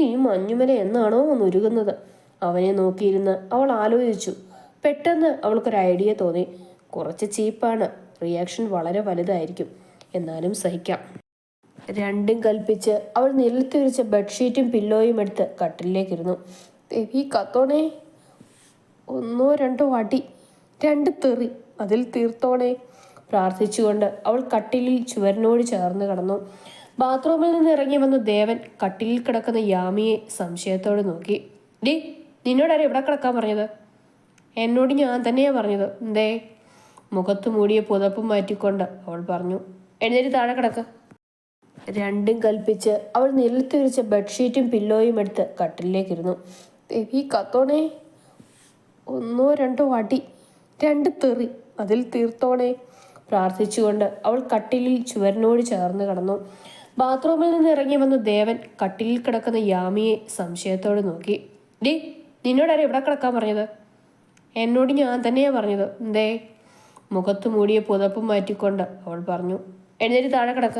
ഈ മഞ്ഞുമല എന്നാണോ ഉരുകുന്നത്? അവനെ നോക്കിയിരുന്ന് അവൾ ആലോചിച്ചു. പെട്ടെന്ന് അവൾക്കൊരു ഐഡിയ തോന്നി. കുറച്ച് ചീപ്പാണ്. റിയാക്ഷൻ വളരെ വലുതായിരിക്കും. എന്നാലും സഹിക്കാം. രണ്ടും കൽപ്പിച്ച് അവൾ നിലത്ത് വിരിച്ച ബെഡ്ഷീറ്റും പില്ലോയും എടുത്ത് കട്ടിലേക്കിരുന്നു. ദേവി കത്തോണേ. ഒന്നോ രണ്ടോ അടി. രണ്ട് തെറി. അതിൽ തീർത്തോണേ. പ്രാർത്ഥിച്ചുകൊണ്ട് അവൾ കട്ടിലിൽ ചുവരനോട് ചേർന്ന് കിടന്നു. ബാത്റൂമിൽ നിന്ന് ഇറങ്ങി വന്ന ദേവൻ കട്ടിലിൽ കിടക്കുന്ന യാമിയെ സംശയത്തോടെ നോക്കി. ഡി നിന്നോടാരും എവിടെ കിടക്കാൻ പറഞ്ഞത്? എന്നോട് ഞാൻ തന്നെയാ പറഞ്ഞത്. എന്തേ? മുഖത്ത് മൂടിയ പുതപ്പ് മാറ്റിക്കൊണ്ട് അവൾ പറഞ്ഞു. എഴുന്നേറ്റ് താഴെ കിടക്ക. രണ്ടും കൽപ്പിച്ച് അവൾ നിലത്ത് വിരിച്ച ബെഡ്ഷീറ്റും പില്ലോയും എടുത്ത് കട്ടിലേക്കിരുന്നു ദേവി കത്തോണേ. ഒന്നോ രണ്ടോ അടി രണ്ട് തെറി അതിൽ തീർത്തോണേ. പ്രാർത്ഥിച്ചുകൊണ്ട് അവൾ കട്ടിലിൽ ചുവരനോട് ചേർന്ന് കിടന്നു. ബാത്റൂമിൽ നിന്ന് ഇറങ്ങി വന്ന ദേവൻ കട്ടിലിൽ കിടക്കുന്ന യാമിയെ സംശയത്തോടെ നോക്കി. ഡി നിന്നോടാരും എവിടെ കിടക്കാൻ പറഞ്ഞത്? എന്നോട് ഞാൻ തന്നെയാ പറഞ്ഞത്. എന്തേ മുഖത്ത് മൂടിയ പുതപ്പ് മാറ്റിക്കൊണ്ട് അവൾ പറഞ്ഞു. എഴുന്നേറ്റ് താഴെ കിടക്ക.